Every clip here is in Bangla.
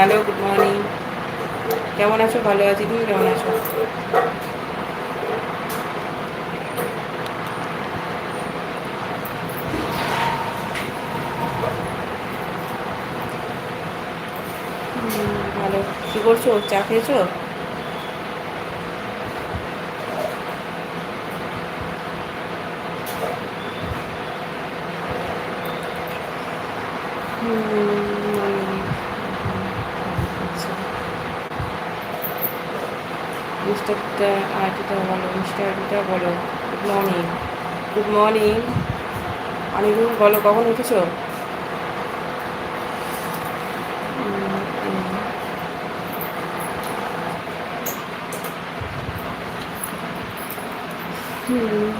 হ্যালো গুড মর্নিং কেমন আছো? ভালো আছি, তুমি কেমন আছো? ভালো। কী করছ? চা খেয়েছো মিস্টারটা আইডিটা বলো আইডিটা বলো। Good morning good morning Anirul বলো কখন উঠেছো? হুম।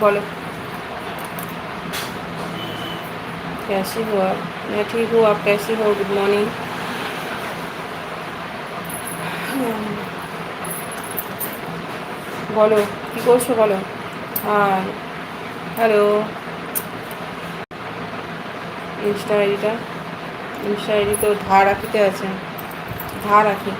बोलो कैसी हो आप मैं ठीक हूँ आप कैसी हो गुड मॉर्निंग বলো কী করছো বলো হ্যাঁ হ্যালো ইনস্টা আইডিটা ইনস্টা আইডি তো ধার রাখিতে আছে ধার রাখি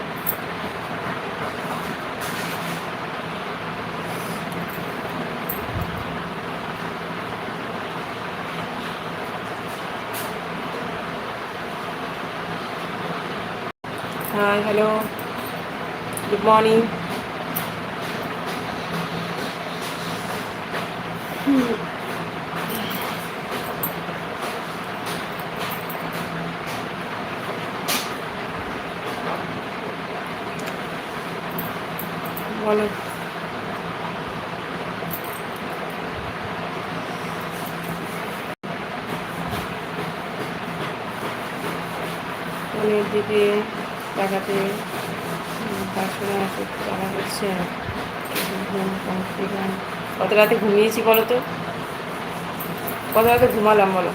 হাই হ্যালো গুড মর্নিং বলো ফোনের দিকে টাকাতে পাঁচশো আছে টাকা হচ্ছে ঘুম কনফিডেন্ট কত রাতে ঘুমিয়েছি বলো তো? কত রাতে ঘুমালাম বলো?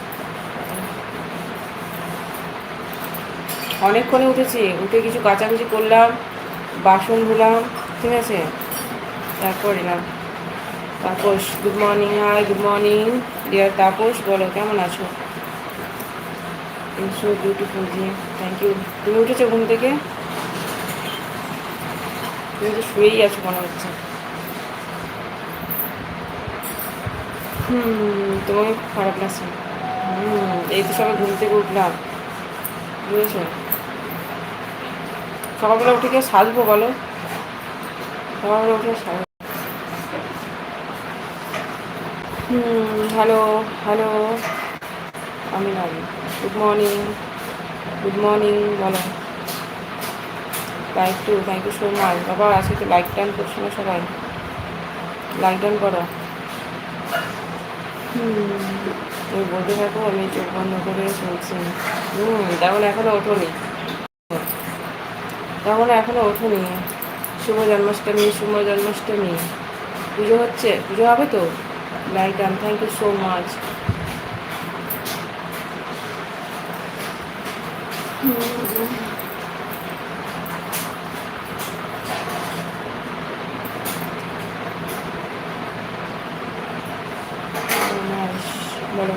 অনেকক্ষণে উঠেছি, উঠে কিছু কাচাকুচি করলাম, বাসন ধুলাম, ঠিক আছে? তারপর এলাম। Tapas good morning hi good morning dear Tapas, বলো, কেমন আছো? So beautiful ji thank you তুমি উঠেছো ঘুম থেকে? তুমি তো শুয়েই আছো মনে হচ্ছে। হুম তোমাকে খারাপ লাগছে। এই তো সবাই ঘুম থেকে উঠলাম। বুঝেছ? সকালবেলা উঠে গিয়ে সাজবো বলো? সকালবেলা উঠে সাজবো হুম হ্যালো হ্যালো আমি নামি গুড মর্নিং গুড মর্নিং বলো। Like to thank you so much বাবা, আজকে তো লাইক টাইম করছ না সবাই? লাইক ডাউন করো। তুমি বলতে থাকো, আমি চোখ বন্ধ করে শুনছি হুম, তেমন এখনও ওঠোনি। তেমন এখনও ওঠোনি। শুভ জন্মাষ্টমী শুভ জন্মাষ্টমী। পুজো হচ্ছে? পুজো হবে তো? Like done thank you so much বলো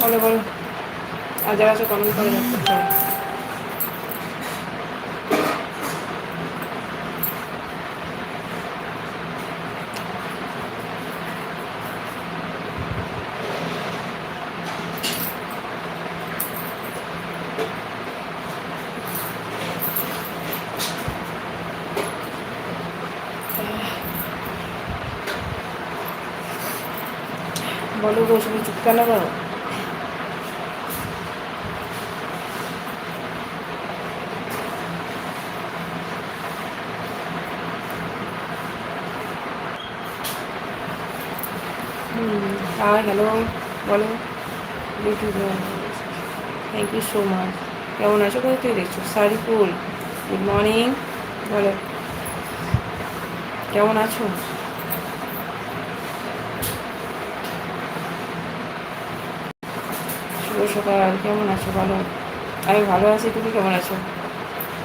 বলো বলো যারা আছে কমেন্ট করে রাখতে চাই বলো গো চুপ কেন করো হুম হাই হ্যালো বলো। থ্যাংক ইউ সো মাচ কেমন আছো? কোথায় থেকে দেখছ? সারিকুল গুড মর্নিং বলো। কেমন আছো? শুভ সকাল। কেমন আছো? বলো। আমি ভালো আছি, তুমি কেমন আছো?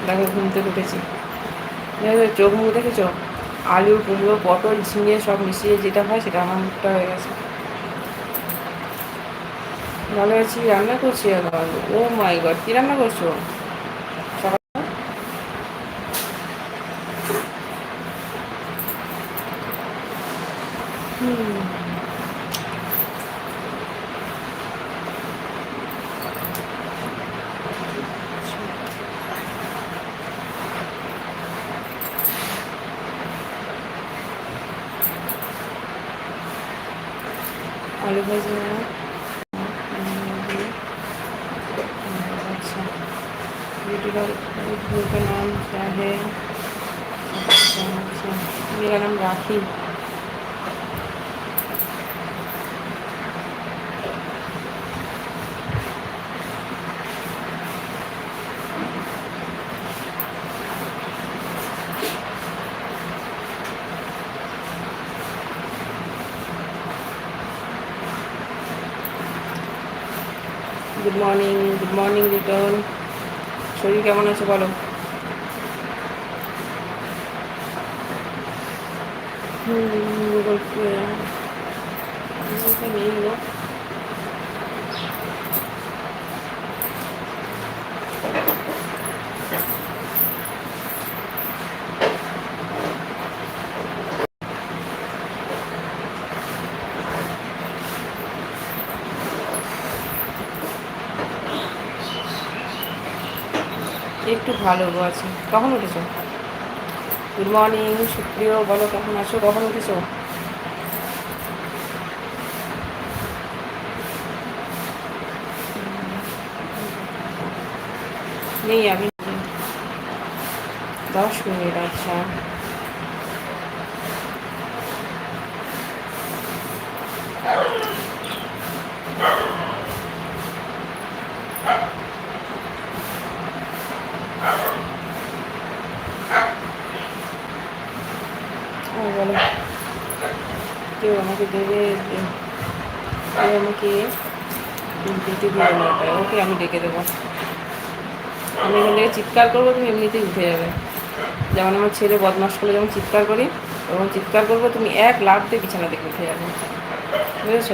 দেখো, ঘুম থেকে উঠেছি। চোখ মুখ দেখেছ? আলু কুমড়ো পটল, ঝিঙে সব মিশিয়ে যেটা হয় সেটা আমার মুখটা হয়ে গেছে। ভালো আছি রান্না করছি এখন? ও মাই গড কী রান্না করছ? Rakhi. Good morning good morning return শরীর কেমন আছে বলো? ভালো আছি। কখন উঠেছো? গুড মর্নিং সুপ্রিয়, বলো কখন আছো? কখন উঠেছো? নেই, আমি দশ মিনিট আচ্ছা ও বলো আমাকে ওকে আমি ডেকে দেবো আমি এখান থেকে চিৎকার করব তুমি এমনিতেই উঠে যাবে যেমন আমার ছেলে বদমাস করলে যেমন চিৎকার করি তখন চিৎকার করব তুমি এক লাভ দিয়ে বিছানা থেকে উঠে যাবে বুঝেছ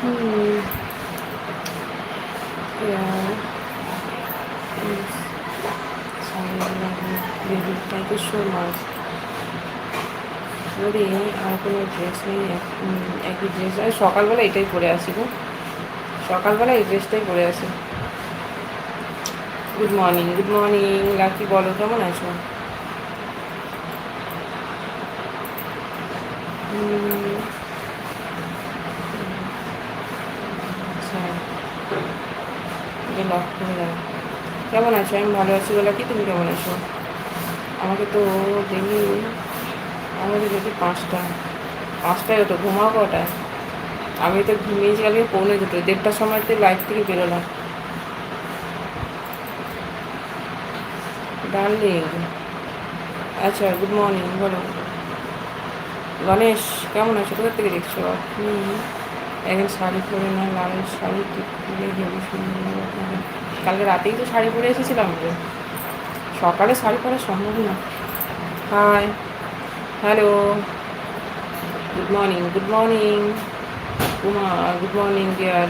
হুম মাচ ওরে আর কোনো ড্রেস নেই একই ড্রেস আর সকালবেলা এটাই পরে আসি গো। সকালবেলা এই ড্রেসটাই পরে আসি। Good morning good morning Lucky বলো, কেমন আছো? আচ্ছা কেমন আছো? আমি ভালো আছি। বলে কি তুমি কেমন আছো? আমাকে তো ডেলি আমাদের দেখি পাঁচটা। পাঁচটায় ওঠো, ঘুমাও কটায় আমি তো ঘুমিয়েছি কালকে পৌনে দুটো দেড়টার সময় তো লাইফ থেকে বেরোলাম। ডার্লিং আচ্ছা গুড মর্নিং বলো। গণেশ, কেমন আছো? কোথা থেকে দেখছ? আপনি একদিন শাড়ি পরে না, লাল শাড়ি পরে সুন্দর কালকে রাতেই তো শাড়ি পরে এসেছিলাম সকালে শাড়ি পরা সম্ভব না। Hi hello good morning good morning Kumar good morning dear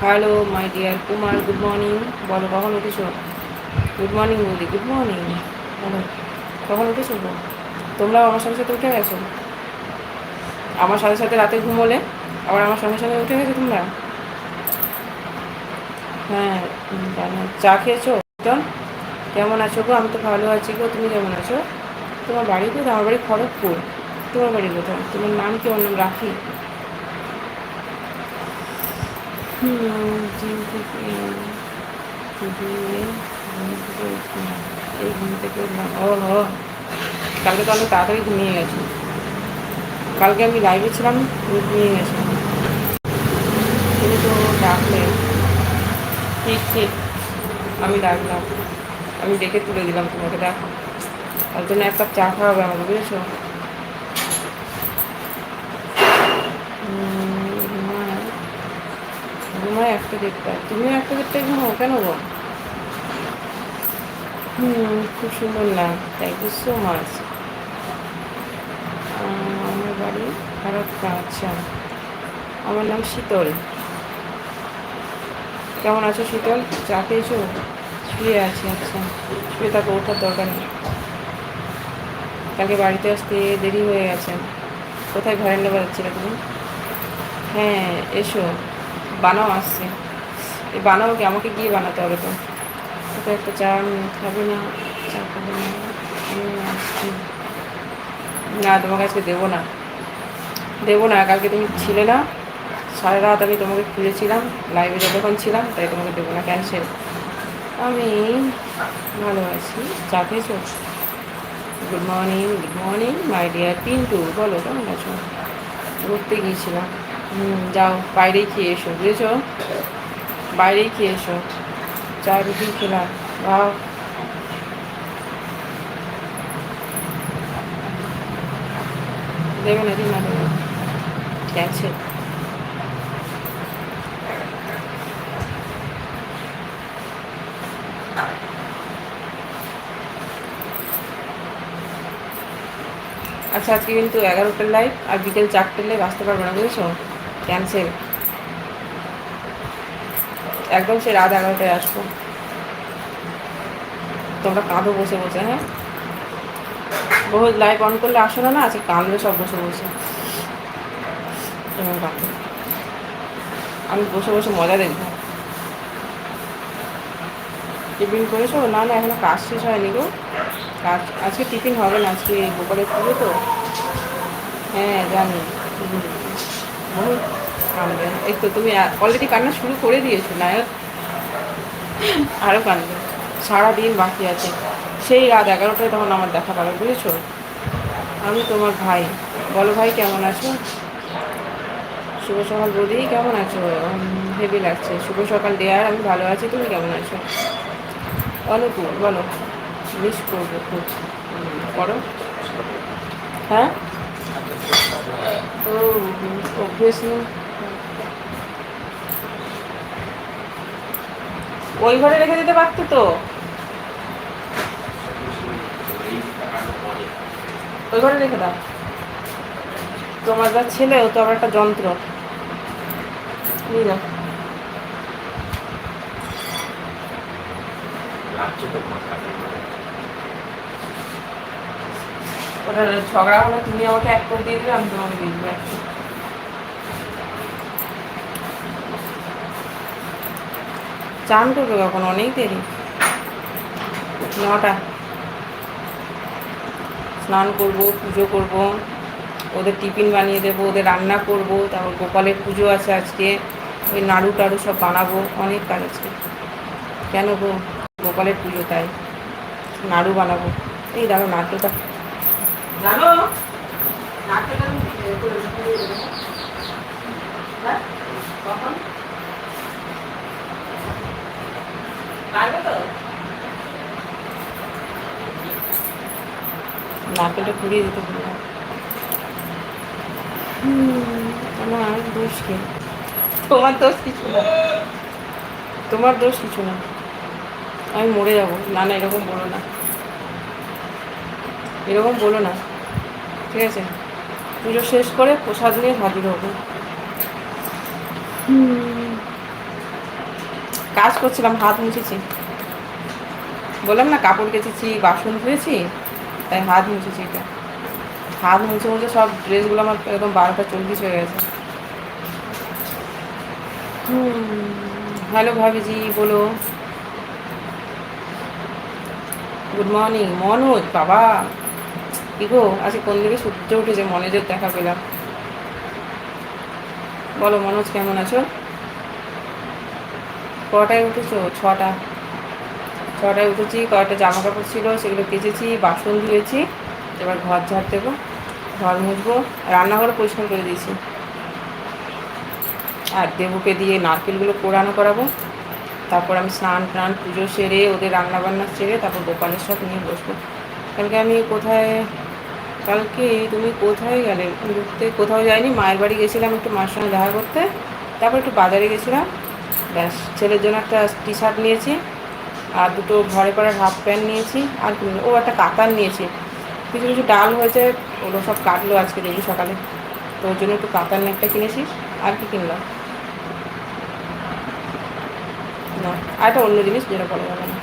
hello my dear Kumar good morning বলো কখন উঠেছো? গুড মর্নিং বৌদি গুড মর্নিং বলো কখন উঠেছো তোমরাও আমার সাথে সাথে উঠে গেছো? আমার সাথে সাথে রাতে ঘুমোলে, আবার আমার সঙ্গে সঙ্গে উঠে গেছো তোমরা? হ্যাঁ চা খেয়েছো? কেমন আছো গো? আমি তো ভালো আছি গো, তুমি কেমন আছো? তোমার বাড়ি কোথায় আমার বাড়ি খড়গপুর। তোমার বাড়ি কোথায়? তোমার নাম কি? নাম রাখি। এই ঘুম থেকে ও হো কালকে তো অনেক তাড়াতাড়ি ঘুমিয়ে গেছি। কালকে আমি লাইভে ছিলাম নিয়ে গেছে। তুমি তো ডাকলে। ঠিক ঠিক। আমি ডাকলাম। আমি দেখে তুলে দিলাম তোমাকে, দেখো। তার জন্য এক কাপ চা খাওয়াবে আমাকে বুঝেছ? ঘুমায় একটা দেড়টা তুমিও একটা দেড়টায় ঘুমাও, কেন গো? হুম, খুব সুন্দর না। থ্যাংক ইউ সো মাচ আমার বাড়ি খারাপ আচ্ছা। আমার নাম শীতল। কেমন আছো শীতল? চা খেয়েছো? শুয়ে আছি আচ্ছা। শুয়ে থাকো, ওঠার দরকার নেই। কালকে বাড়িতে আসতে দেরি হয়ে গেছে। কোথায় ভ্যারেন্ডা বাজাচ্ছিলে তুমি? হ্যাঁ এসো। বানাও আসছে। এই বানাও কি? আমাকে গিয়ে বানাতে হবে তো। তো একটা চা খাবে না। চা খাবে না। না, তোমাকে আজকে দেবো না। দেবো না, কালকে তুমি ছিলে না। সারা রাত আমি তোমাকে খুলেছিলাম লাইভে যতক্ষণ ছিলাম, তাই তোমাকে দেবো না। ক্যান্সেল আমি ভালো আছি। চা খেয়েছো? Good morning good morning my dear Pintu বলো, কেমন আছো? ঘুরতে গিয়েছিলাম। যাও বাইরেই খেয়ে এসো, বুঝেছ? বাইরেই খেয়ে এসো। চা রুটি খেলাম বাহ। দেবে না দিন না দেবে? ক্যান্সেল আচ্ছা আজকে কিন্তু এগারোটার লাইভ আর বিকেল চারটের লাইভ আসতে পারব না, বুঝেছ? ক্যান্সেল একদম সে রাত এগারোটায় আসব। তোমরা কাঁদো বসে বসে হ্যাঁ? বহু লাইভ অন করলে আসো না আজকে কাঁদবে সব বসে বসে। আমি বসে বসে মজা দেখব। টিফিন করেছ? না না, এখনও কাজ শেষ হয়নি গো। আজকে টিফিন হবে না, আজকে গোপালের পুজো তো। হ্যাঁ জানি। কাঁদবে এই তো তুমি অলরেডি কান্না শুরু করে দিয়েছ, নায়ক। আরও কাঁদবে সারাদিন বাকি আছে। সেই রাত এগারোটায় তখন আমার দেখা পাবে, বুঝেছ? আমি তোমার ভাই। বলো ভাই, কেমন আছো? শুভ সকাল বৌদি, কেমন আছো? হেভি লাগছে। শুভ সকাল দেয়ার আমি ভালো আছি, তুমি কেমন আছো? অনুকূল বলো। মিস করব করো হ্যাঁ ও অভ্যেস ওই ঘরে রেখে দিতে পারতো তো? ওই ঘরে রেখে দাও। তোমার যা ছেলে ও তো আমার একটা যন্ত্র। নিয়ে যাও ওটা ঝগড়া হলে, তুমি আমাকে এক করে দিয়ে দিবে আমি তোমাকে দিয়ে দিবো চান করবে কখন? অনেক দেরি। নটা। স্নান করব, পুজো করব, ওদের টিফিন বানিয়ে দেবো, ওদের রান্না করব, তারপর গোপালের পুজো আছে আজকে, ওই নাড়ু টাড়ু সব বানাবো, অনেক কাজ আছে। কেন গো? গোপালের পুজো তাই। নাড়ু বানাবো। এই দেখো নারকেলটা জানো। হ্যাঁ? কখন? নারকেলটা পুড়িয়ে দিতে হুম, আমার দোষ কি? তোমার দোষ কিছু না। তোমার দোষ কিছু না। আমি মরে যাব। না না এরকম বলো না। এরকম বলো না। ঠিক আছে পুজো শেষ করে প্রসাদ নিয়ে হাজির হব। কাজ করছিলাম, হাত মুছেছি। বললাম না, কাপড় কেচেছি, বাসন ধুয়েছি, তাই হাত মুছেছি এটা। হাত মুছে মুছে সব ড্রেসগুলো আমার একদম বারোটা চল্লিশ হয়ে গেছে। হ্যালো ভাবিজি, বলো। গুড মর্নিং, মনোজ, বাবা। কি গো আজকে কোন দিকে সূর্য উঠেছে? মনোজের দেখা পেলাম বলো, মনোজ, কেমন আছো? কটায় উঠেছো? ছটা। ছটায় উঠেছি, কয়েকটা জামা কাপড় ছিল, সেগুলো কেচেছি, বাসন ধুয়েছি, এবার ঘর ঝাড় দেবো, ঘর মুছবো, রান্নাঘরে পরিষ্কার করে দিয়েছি। আর দেবুকে দিয়ে নারকেলগুলো কোরানো করাবো। তারপর আমি স্নান টান, পুজো সেরে, ওদের রান্না বান্না সেরে, তারপর গোপালের সব নিয়ে বসবো। কালকে আমি কোথায় কালকে তুমি কোথায় গেলে? ঘুরতে কোথাও যাইনি, মায়ের বাড়ি গেছিলাম একটু মার সঙ্গে দেখা করতে, তারপর একটু বাজারে গেছিলাম। ব্যাস, ছেলের জন্য একটা টি শার্ট নিয়েছি, আর দুটো ঘরে পড়ার হাফ প্যান্ট নিয়েছি, আর ও একটা কাতার নিয়েছি। কিছু কিছু ডাল হয়েছে, ওগুলো সব কাটলো আজকে দেখি সকালে। তো ওর জন্য একটু কাতার নেটটা কিনেছি, আর কি কিনলাম। না, আর একটা অন্য জিনিস যেটা বলা যাবে না।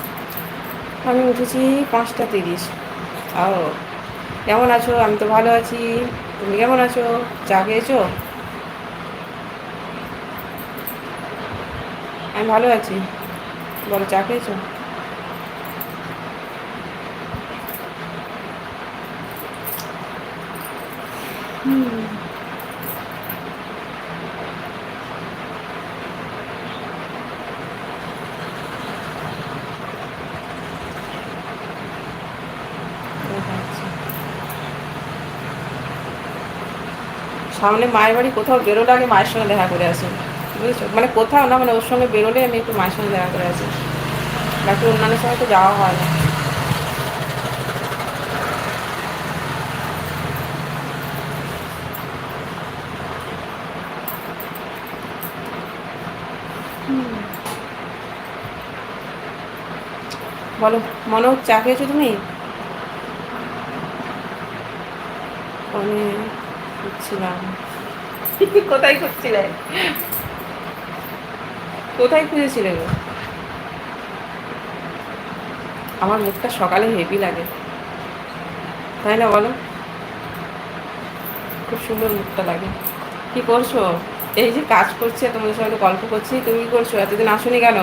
আমি উঠেছি পাঁচটা তিরিশ। ও কেমন আছো? আমি তো ভালো আছি। তুমি কেমন আছো? চা খেয়েছো? আমি ভালো আছি। বলো, চা খেয়েছো হুম দেখাচ্ছি। সামনে মায়ের বাড়ি কোথাও বেরোলে আগে মায়ের সঙ্গে দেখা করে আসি। বুঝেছ? মানে কোথাও না মানে ওর সঙ্গে বেরোলে আমি একটু মায়ের সঙ্গে দেখা করে আসি। বাকি অন্যান্য সময় তো যাওয়া হয় না। বলো, মনে চা খেয়েছো তুমি? আমি খুঁজছিলাম কোথায় খুঁজছিলে কোথায় খুঁজেছিলে গো? আমার মুখটা সকালে হেভি লাগে। তাই না বলো? খুব সুন্দর মুখটা লাগে। কি করছ? এই যে কাজ করছে, তোমাদের সঙ্গে গল্প করছি, তুমি কি করছ? এতদিন আসোনি কেন?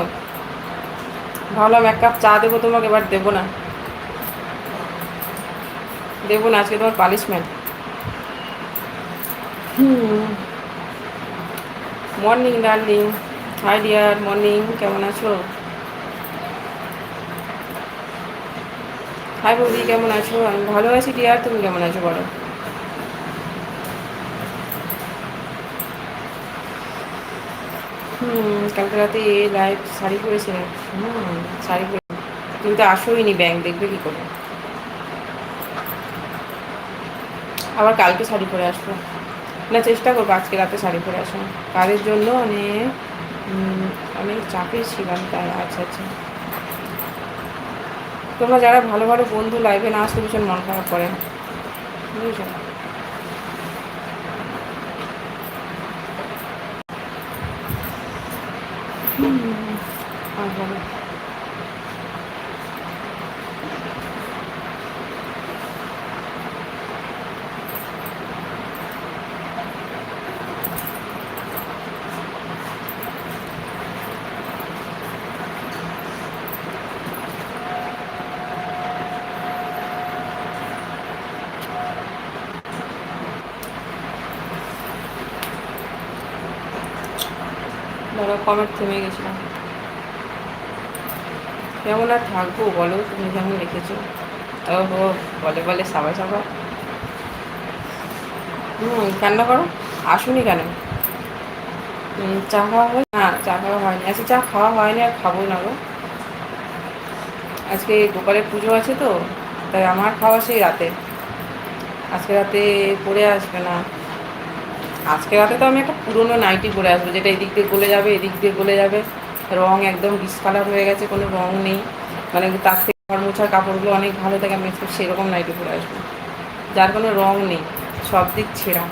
ভাবলাম এক কাপ চা দেবো তোমাকে, এবার দেবো না। দেবো না, আজকে তোমার punishment morning darling hi dear morning কেমন আছো? হাই বৌদি. কেমন আছো? আমি ভালো আছি ডিয়ার তুমি কেমন আছো, বলো? হুম কালকে রাতে এ লাইভ শাড়ি পরেছিলাম হুম শাড়ি পরে তুমি তো আসোই নি ব্যাংক দেখবে কি করে। আবার কালকে শাড়ি পরে আসব। না চেষ্টা করব আজকে রাতে শাড়ি পরে আসা কাজের জন্য অনেক উম, অনেক চাপে ছিলাম তাই আচ্ছা আচ্ছা তোমরা যারা ভালো ভালো বন্ধু লাইভে না আসলে ভীষণ মন খারাপ করে। বুঝেছ? হুম, আর ধরো কমেন্ট থেমে গেছিলাম। কেমন আর থাকব বলো? তুমি যেমন লিখেছো ও বলে বলে সাবা সাবা হুম কান্না করো? আসুনি কেন? চা খাওয়া হয় না, চা খাওয়া হয়নি। আজকে চা খাওয়া হয়নি আর খাব না গো। আজকে গোপালের পুজো আছে তো, তাই আমার খাওয়া সেই রাতে। আজকে রাতে পড়ে আসবে না। আজকে রাতে তো আমি একটা পুরনো নাইটি পরে আসব, যেটা এদিক দিয়ে গলে যাবে, এদিক দিয়ে গলে যাবে। রং একদম ডিসকালার হয়ে গেছে, কোনো রং নেই। মানে তার থেকে ঘর মোছার কাপড়গুলো অনেক ভালো থাকে, আমি সেরকম নাইটি পরে আসব। যার কোনো রং নেই, সব দিক ছেঁড়া।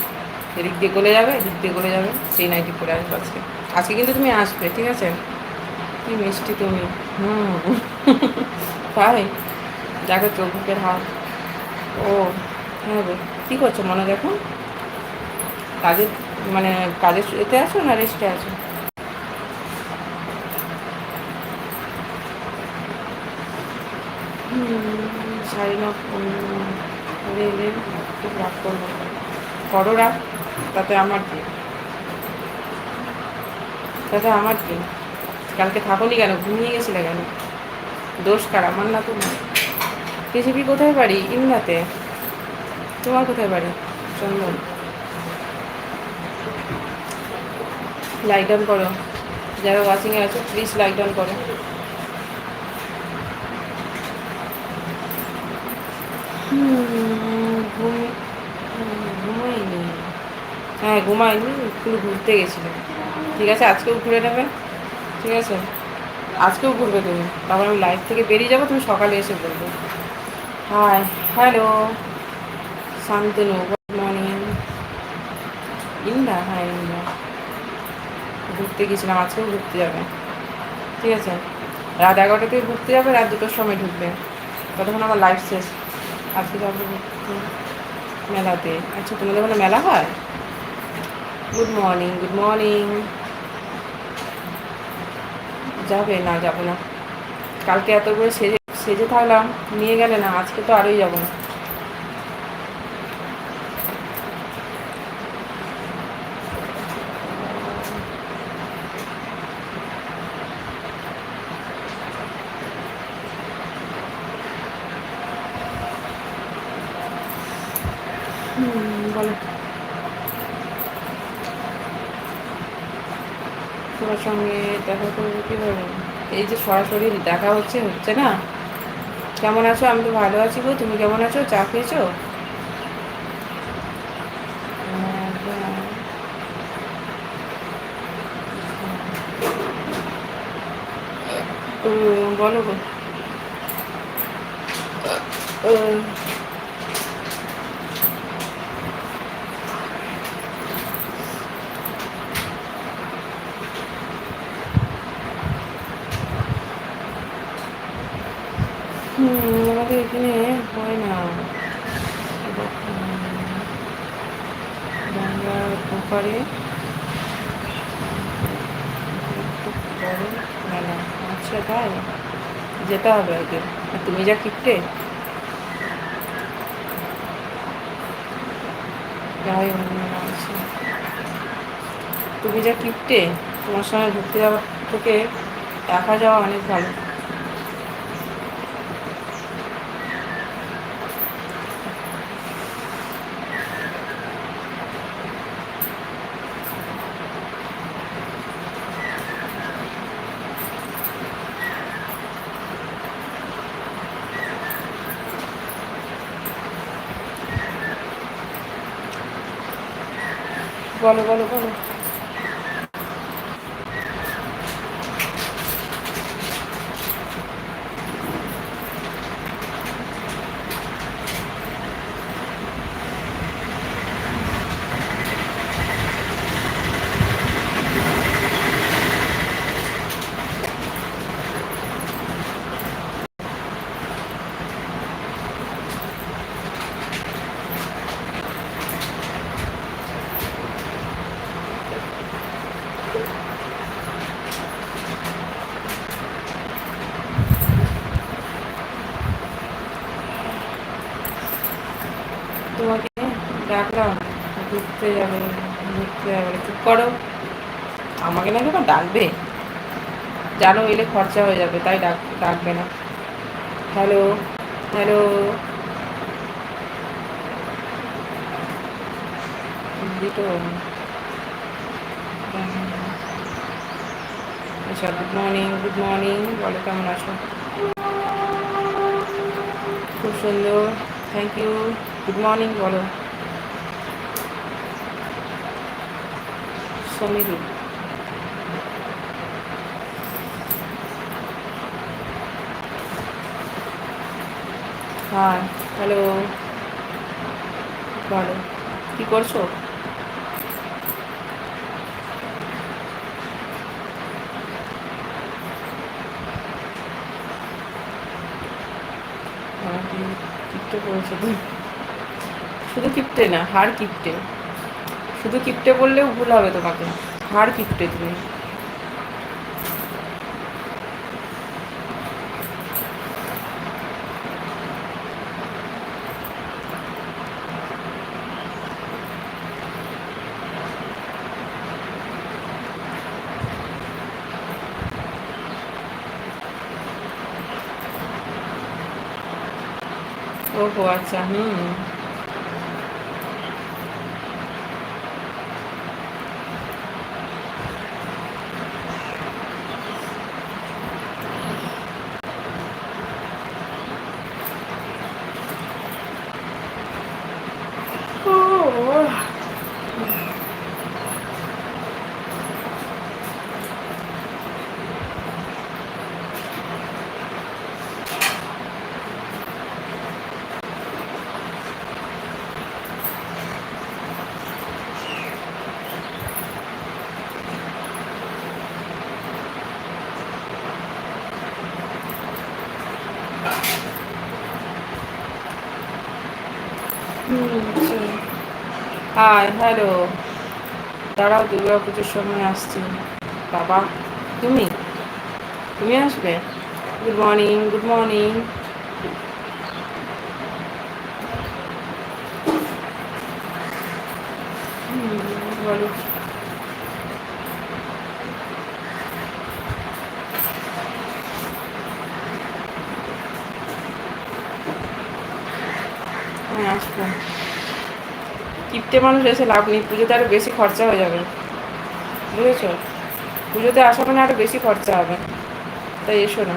এদিক দিয়ে গলে যাবে, এদিক দিয়ে গলে যাবে, সেই নাইটি পরে আসব আজকে। আজকে কিন্তু তুমি আসবে, ঠিক আছে? কি মিষ্টি তুমি। হুম। তাই দেখো চোখ বুকের হাত ও হ্যাঁ কী করছ মনে দেখো কাজের মানে কাজের এতে আছো না রেস্টে আছো? সাড়ে ন খুব রাগ করব। করো রাগ তাতে আমার কি? তাতে আমার কি? কালকে থাকোনি কেন? ঘুমিয়ে গেছিলে কেন? দোষ কার? আমার না তোমার। কেজিপি কোথায় বাড়ি? ইমলাতে তোমার কোথায় বাড়ি? চন্দন। লাইট অন করো। যারা ওয়াচিংয়ে আছো প্লিজ লাইট অন করো। ঘুমাইনি। হ্যাঁ ঘুমাইনি একটু ঘুরতে গেছিল। ঠিক আছে আজকেও ঘুরে নেবে। ঠিক আছে? আজকেও ঘুরবে তুমি। তারপর আমি লাইফ থেকে বেরিয়ে যাব তুমি সকালে এসে বলবে hi hello. Shantanu good morning ইন্দা হ্যাঁ ইন্দা ঘুরতে গেছিলাম আজকেও ঘুরতে যাবে। ঠিক আছে? রাত এগারোটা থেকে ঘুরতে যাবে, রাত দুটোর সময় ঢুকবে। ততক্ষণ আমার লাইফ শেষ। আজকে যাব মেলাতে। আচ্ছা তোমাদের ওখানে মেলা হয়? গুড মর্নিং গুড মর্নিং যাবে? না, যাব না। কালকে এত করে সেজে সেজে থাকলাম, নিয়ে গেলে না, আজকে তো আরোই যাব না। বলো। তোমার সঙ্গে দেখা করব কীভাবে এই যে সরাসরি দেখা হচ্ছে হচ্ছে না? কেমন আছো? আমি তো ভালো আছি গো। তুমি কেমন আছো? চা খেয়েছো? বলো গো আমাদের এখানে হয় না গঙ্গার ওপারে মেলা আচ্ছা তাই? যেতে হবে ওকে। আর তুমি যা কিপটে। তুমি যা কিপটে, তোমার সঙ্গে ঘুরতে যাওয়া থেকে দেখা যাওয়া অনেক ভালো। বলো বলো বলো তোমাকে ডাকলাম ঘুরতে যাবে ঘুরতে যাবে চুপ করো আমাকে না যখন ডাকবে? জানো, এলে খরচা হয়ে যাবে, তাই ডাক, ডাকবে না। Hello hello. দিটো আচ্ছা গুড মর্নিং গুড মর্নিং বলো, কেমন আছো? খুব সুন্দর থ্যাংক ইউ গুড মর্নিং বলো। সমীরু। হ্যাঁ হ্যালো। বলো, কী করছ? কিপটে করেছে শুধু কিপটে না, হার কিপটে শুধু কিপটে বললেও ভুল হবে তোমাকে। হার কিপটে তুমি। ওহো আচ্ছা হুম হাই হ্যালো দাঁড়াও, দুর্গা পুজোর সময় আসছি। বাবা, তুমি? তুমি আসবে? গুড মর্নিং গুড মর্নিং বলো হ্যাঁ আসব কিপটে মানুষ এসে লাভ নেই, পুজোতে আরও বেশি খরচা হয়ে যাবে। বুঝেছ? পুজোতে আসা মানে আরও বেশি খরচা হবে। তাই এসো না।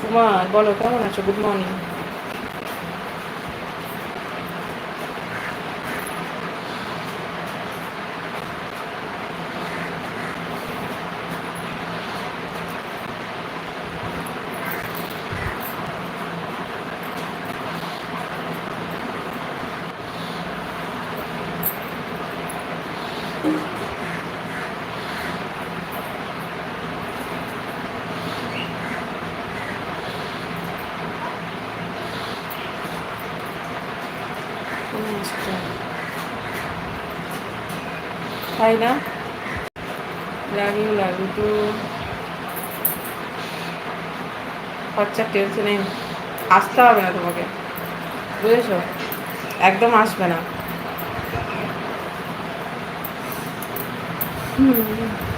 কুমার বলো, কেমন আছো? গুড মর্নিং তাই না। লাভ ইউ তো। খরচার টেনশন নেই। আসতে হবে না তোমাকে। বুঝেছ? একদম আসবে না। হুম বলছো বুঝতে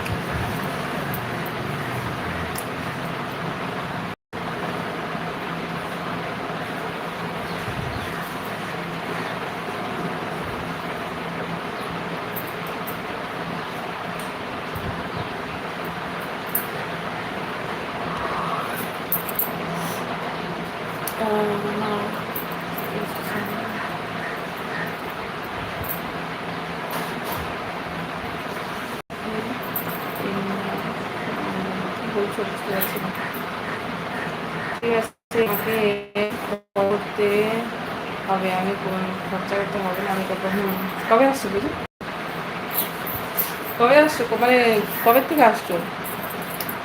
পারছি না ঠিক আছে আমাকে করতে হবে আমি খরচা করতে হবে না আমি করব হুম কবে আসছো বুঝি কবে আসছো মানে কবে থেকে আসছো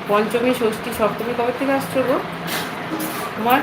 পঞ্চমী ষষ্ঠী সপ্তমী কবে থেকে আসছো গো তোমার